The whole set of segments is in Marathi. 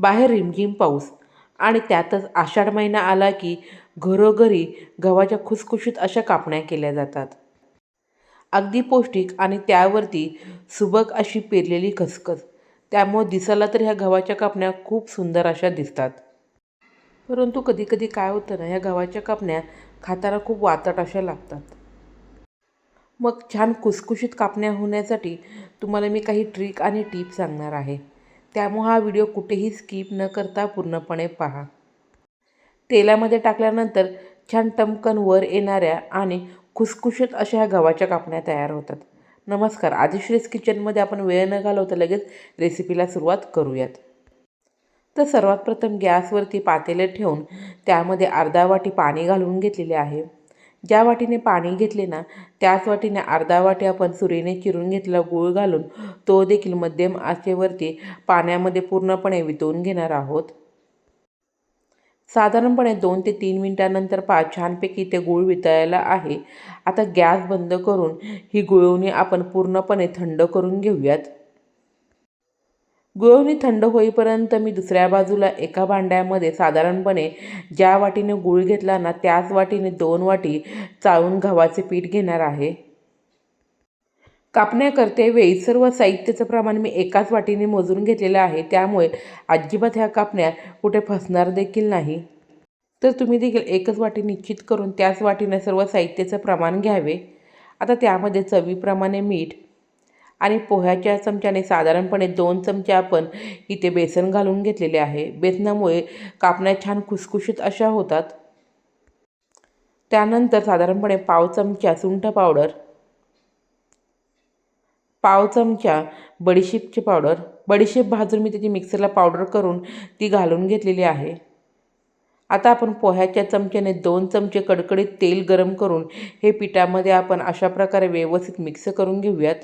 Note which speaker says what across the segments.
Speaker 1: बाहेर रिमझिम पाऊस. आणि त्यातच आषाढ महिना आला की घरोघरी गव्हाच्या खुसखुशीत अशा कापण्या केल्या जातात. अगदी पौष्टिक आणि त्यावरती सुबक अशी पेरलेली खसखस त्यामुळे दिसायला तर ह्या गव्हाच्या कापण्या खूप सुंदर अशा दिसतात. परंतु कधीकधी काय होतं ना ह्या गव्हाच्या कापण्या खाताना खूप वातट अशा लागतात. मग छान कुसकुशीत कापण्या होण्यासाठी तुम्हाला मी काही ट्रिक आणि टिप सांगणार आहे. त्यामुळं हा व्हिडिओ कुठेही स्किप न करता पूर्णपणे पहा. तेलामध्ये टाकल्यानंतर छान टमकन वर येणाऱ्या आणि खुसखुशीत अशा ह्या गव्हाच्या कापण्या तयार होतात. नमस्कार आदिश्रीस किचनमध्ये आपण वेळ न घालवता लगेच रेसिपीला सुरुवात करूयात. तर सर्वात प्रथम गॅसवरती पातेले ठेवून त्यामध्ये अर्धा वाटी पाणी घालून घेतलेले आहे. ज्या वाटीने पाणी घेतले ना त्याच वाटीने अर्धा वाटी आपण सुरीने चिरून घेतला गूळ घालून तो देखील मध्यम आचेवरती पाण्यामध्ये पूर्णपणे वितळून घेणार आहोत. साधारणपणे दोन ते तीन मिनटानंतर पा छानपैकी ते गूळ वितळायला आहे. आता गॅस बंद करून ही गुळवणी आपण पूर्णपणे थंड करून घेऊयात. गुळवणी थंड होईपर्यंत मी दुसऱ्या बाजूला एका भांड्यामध्ये साधारणपणे ज्या वाटीने गुळ घेतला ना त्याच वाटीने दोन वाटी चाळून गव्हाचे पीठ घेणार आहे. कापण्याकरते वेळी सर्व साहित्याचं प्रमाण मी एकाच वाटीने मोजून घेतलेलं आहे. त्यामुळे अजिबात ह्या कापण्या कुठे फसणार देखील नाही. तर तुम्ही देखील एकच वाटी निश्चित करून त्याच वाटीने सर्व साहित्याचं प्रमाण घ्यावे. आता त्यामध्ये चवीप्रमाणे मीठ आणि पोह्याच्या चमच्याने साधारणपणे दोन चमचे आपण इथे बेसन घालून घेतलेले आहे. बेसनामुळे कापण्या छान खुसखुशीत अशा होतात. त्यानंतर साधारणपणे पाव चमचा सुंठ पावडर पाव चमचा बडीशेपची पावडर बडीशेप भाजून मी त्याची मिक्सरला पावडर करून ती घालून घेतलेली आहे. आता आपण पोह्याच्या चमच्याने दोन चमचे कडकडीत तेल गरम करून हे पिठामध्ये आपण अशा प्रकारे व्यवस्थित मिक्स करून घेऊयात.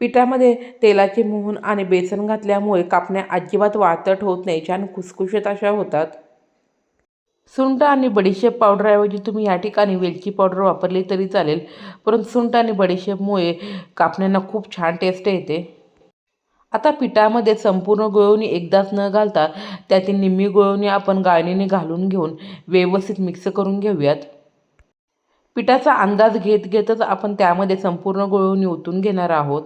Speaker 1: पिठामध्ये तेलाचे मोहन आणि बेसन घातल्यामुळे कापण्या अजिबात वातट होत नाही छान खुसखुशीत अशा होतात. सुंठ आणि बडीशेप पावडरऐवजी तुम्ही या ठिकाणी वेलची पावडर वापरली तरी चालेल परंतु सुंठ आणि बडीशेपमुळे कापण्यांना खूप छान टेस्ट येते. आता पिठामध्ये संपूर्ण गोळवणी एकदाच न घालता त्यातील निम्मी गोळवणी आपण गाळणीने घालून घेऊन व्यवस्थित मिक्स करून घेऊयात. पिठाचा अंदाज घेत घेतच आपण त्यामध्ये संपूर्ण गोळवणी ओतून घेणार आहोत.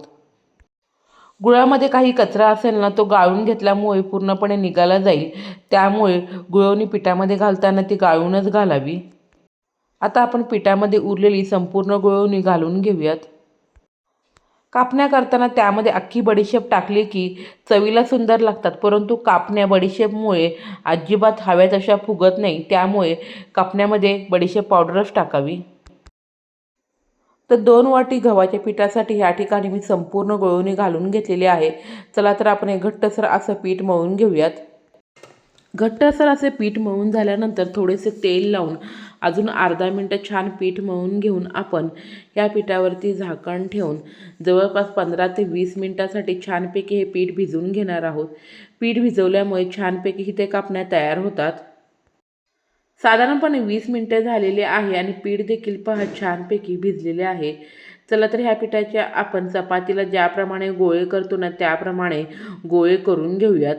Speaker 1: गुळामध्ये काही कचरा असेल ना तो गाळून घेतल्यामुळे पूर्णपणे निघाला जाईल. त्यामुळे गुळवणी पिठामध्ये घालताना ती गाळूनच घालावी. आता आपण पिठामध्ये उरलेली संपूर्ण गुळवणी घालून घेऊयात. कापण्या करताना त्यामध्ये अख्खी बडीशेप टाकली की चवीला सुंदर लागतात परंतु कापण्या बडीशेपमुळे अजिबात हव्यात अशा फुगत नाही. त्यामुळे कापण्यामध्ये बडीशेप पावडरच टाकावी. तर दोन वाटी गव्हाच्या पिठासाठी ह्या ठिकाणी मी संपूर्ण गळवणी घालून घेतलेली आहे. चला तर आपण हे घट्टसर असं पीठ मळून घेऊयात. घट्टसर असे पीठ मळून झाल्यानंतर थोडेसे तेल लावून अजून अर्धा मिनटं छान पीठ मळून घेऊन आपण या पिठावरती झाकण ठेवून जवळपास पंधरा ते वीस मिनटासाठी छानपैकी हे पीठ भिजवून घेणार आहोत. पीठ भिजवल्यामुळे छानपैकी ते कापण्या तयार होतात. साधारणपणे वीस मिनटं झालेले आहे आणि पीठ देखील पहा छानपैकी भिजलेले आहे. चला तर ह्या पिठाच्या आपण चपातीला ज्याप्रमाणे गोळे करतो ना त्याप्रमाणे गोळे करून घेऊयात.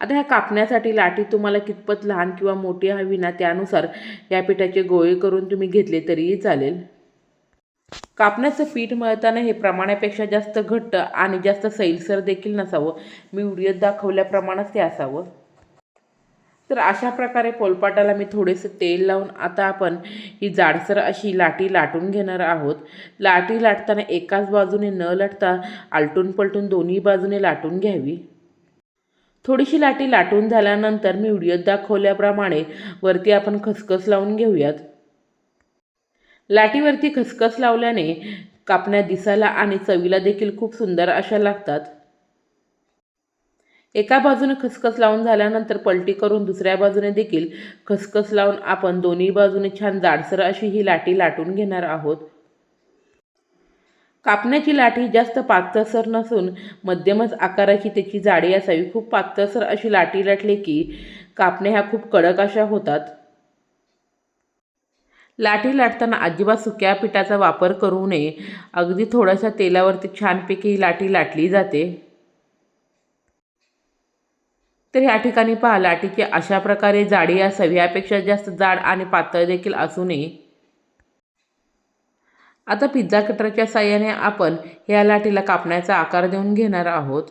Speaker 1: आता ह्या कापण्यासाठी लाटी तुम्हाला कितपत लहान किंवा मोठी हवी ना त्यानुसार या पिठाचे गोळे करून तुम्ही घेतले तरीही चालेल. कापण्याचं पीठ मळताना हे प्रमाणापेक्षा जास्त घट्ट आणि जास्त सैलसर देखील नसावं. मी व्हिडिओत दाखवल्याप्रमाणेच ते असावं. तर अशा प्रकारे पोलपाटाला मी थोडेसे तेल लावून आता आपण ही जाडसर अशी लाटी लाटून घेणार आहोत. लाटी लाटताना एकाच बाजूने न लाटता आलटून पलटून दोन्ही बाजूने लाटून घ्यावी. थोडीशी लाटी लाटून झाल्यानंतर मी व्हिडिओत दाखवल्याप्रमाणे वरती आपण खसखस लावून घेऊयात. लाटीवरती खसखस लावल्याने कापण्या दिसायला आणि चवीला देखील खूप सुंदर अशा लागतात. एका बाजूने खसखस लावून झाल्यानंतर पलटी करून दुसऱ्या बाजूने देखील खसखस लावून आपण दोन्ही बाजूने छान जाडसर अशी ही लाटी लाटून घेणार आहोत. कापण्याची लाठी जास्त पातळसर नसून मध्यमच आकाराची त्याची जाडी असावी. खूप पातळसर अशी लाटी लाटली की कापण्या ह्या खूप कडक अशा होतात. लाठी लाटताना अजिबात सुक्या पिठाचा वापर करू नये. अगदी थोड्याशा तेलावरती छानपैकी ही लाठी लाटली जाते. तर ह्या ठिकाणी पहा लाटीची अशा प्रकारे जाडी असावी यापेक्षा जास्त जाड आणि पातळ देखील असू नये आता पिझ्झा कटरच्या साह्याने आपण ह्या लाटीला कापण्याचा आकार देऊन घेणार आहोत.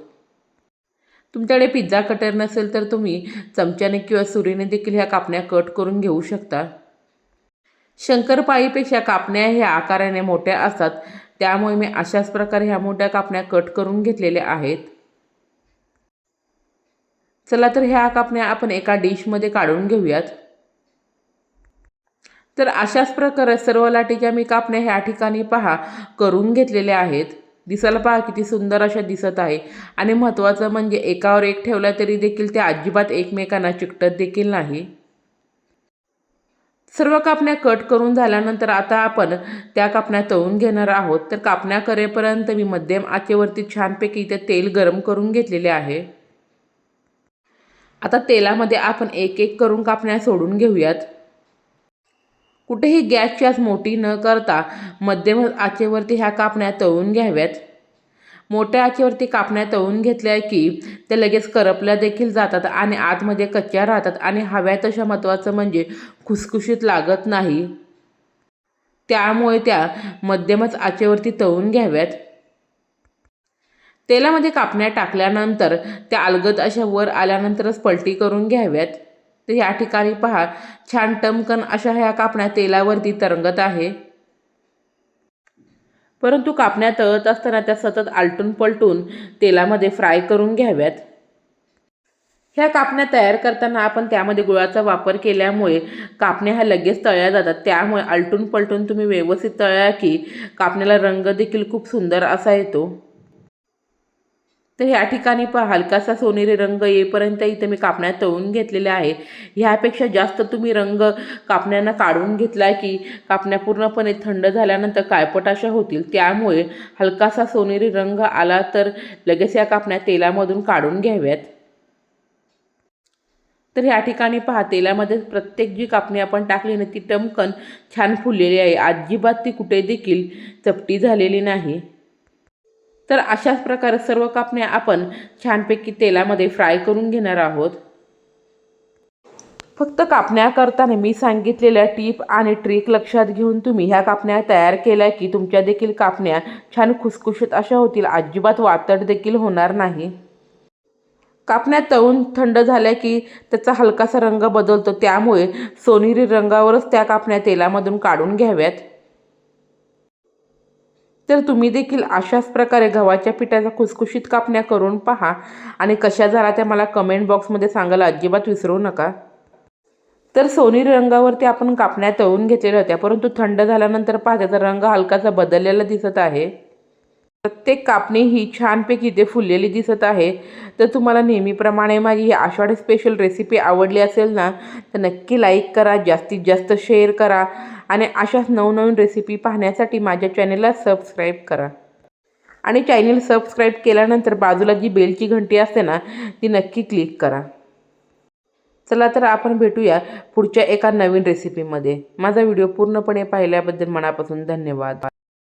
Speaker 1: तुमच्याकडे पिझ्झा कटर नसेल तर तुम्ही चमच्याने किंवा सुरीने देखील ह्या कापण्या कट करून घेऊ शकता. शंकरपाळीपेक्षा कापण्या ह्या आकाराने मोठ्या असतात. त्यामुळे मी अशाच प्रकारे ह्या मोठ्या कापण्या कट करून घेतलेल्या आहेत. चला तर ह्या कापण्या आपण एका डिशमध्ये काढून घेऊयात. तर अशाच प्रकारे सर्व लाटीच्या मी कापण्या ह्या ठिकाणी पहा करून घेतलेल्या आहेत. दिसायला पहा किती सुंदर अशा दिसत आहे. आणि महत्त्वाचं म्हणजे एकावर एक ठेवल्या तरी देखील त्या अजिबात एकमेकांना चिकटत देखील नाही. सर्व कापण्या कट करून झाल्यानंतर आता आपण त्या कापण्या तळून घेणार आहोत. तर कापण्या करेपर्यंत मी मध्यम आचेवरती छानपैकी इथे तेल गरम करून घेतलेले आहे. आता तेलामध्ये आपण एक एक करून कापण्या सोडून घेऊयात. कुठेही गॅसची आज मोठी न करता मध्यम आचेवरती ह्या कापण्या तळून घ्याव्यात. मोठ्या आचेवरती कापण्या तळून घेतल्या की त्या लगेच करपल्या देखील जातात आणि आतमध्ये कच्च्या राहतात आणि हव्या तशा महत्त्वाचं म्हणजे खुसखुशीत लागत नाही. त्यामुळे त्या मध्यमच आचेवरती तळून घ्याव्यात. तेलामध्ये कापण्या टाकल्यानंतर त्या अलगद अशा वर आल्यानंतरच पलटी करून घ्याव्यात. तर या ठिकाणी पहा छान टमकन अशा ह्या कापण्या तेलावरती तरंगत आहे. परंतु कापण्या तळत असताना त्या सतत आलटून पलटून तेलामध्ये फ्राय करून घ्याव्यात. ह्या कापण्या तयार करताना आपण त्यामध्ये गुळाचा वापर केल्यामुळे कापण्या ह्या लगेच तळल्या जातात. त्यामुळे आलटून पलटून तुम्ही व्यवस्थित तळल्या की कापण्याला रंग देखील खूप सुंदर असा येतो. तर ह्या ठिकाणी पहा हलकासा सोनेरी रंग येईपर्यंत इथे मी कापण्या तळून घेतलेल्या आहे ह्यापेक्षा जास्त तुम्ही रंग कापण्यांना काढून घेतला की कापण्या पूर्णपणे थंड झाल्यानंतर कायपटाशा होतील. त्यामुळे हलकासा सोनेरी रंग आला तर लगेच या कापण्या तेलामधून काढून घ्याव्यात. तर ह्या ठिकाणी पहा तेलामध्ये प्रत्येक जी कापणी आपण टाकली ना ती टमकन छान फुललेली आहे. अजिबात ती कुठे देखील चपटी झालेली नाही. तर अशाच प्रकारे सर्व कापण्या आपण छानपैकी तेलामध्ये फ्राय करून घेणार आहोत. फक्त कापण्या करताना मी सांगितलेल्या टीप आणि ट्रिक लक्षात घेऊन तुम्ही ह्या कापण्या तयार केल्या की तुमच्या देखील कापण्या छान खुसखुशीत अशा होतील अजिबात वातड देखील होणार नाही. कापण्या तळून थंड झाल्या की त्याचा हलकासा रंग बदलतो त्यामुळे सोनेरी रंगावरच त्या कापण्या तेलामधून काढून घ्याव्यात. तर तुम्ही देखील अशाच प्रकारे गव्हाच्या पिठाच्या खुसखुशीत कापण्या करून पहा. आणि कशा झाला त्या मला कमेंट बॉक्समध्ये सांगायला अजिबात विसरू नका. तर सोनी रंगावरती आपण कापण्या तळून घेतलेल्या होत्या परंतु थंड झाल्यानंतर पहा त्याचा रंग हलकासा बदललेला दिसत आहे. प्रत्येक कापणी ही छानपैकी इथे फुललेली दिसत आहे. तर तुम्हाला नेहमीप्रमाणे माझी ही आषाढी स्पेशल रेसिपी आवडली असेल ना तर नक्की लाईक करा जास्तीत जास्त शेअर करा. आणि अशाच नवनवीन रेसिपी पाहण्यासाठी माझ्या चॅनेलला सबस्क्राईब करा. आणि चॅनेल सबस्क्राईब केल्यानंतर बाजूला जी बेलची घंटी असते ना ती नक्की क्लिक करा. चला तर आपण भेटूया पुढच्या एका नवीन रेसिपीमध्ये माझा व्हिडिओ पूर्णपणे पाहिल्याबद्दल मनापासून धन्यवाद.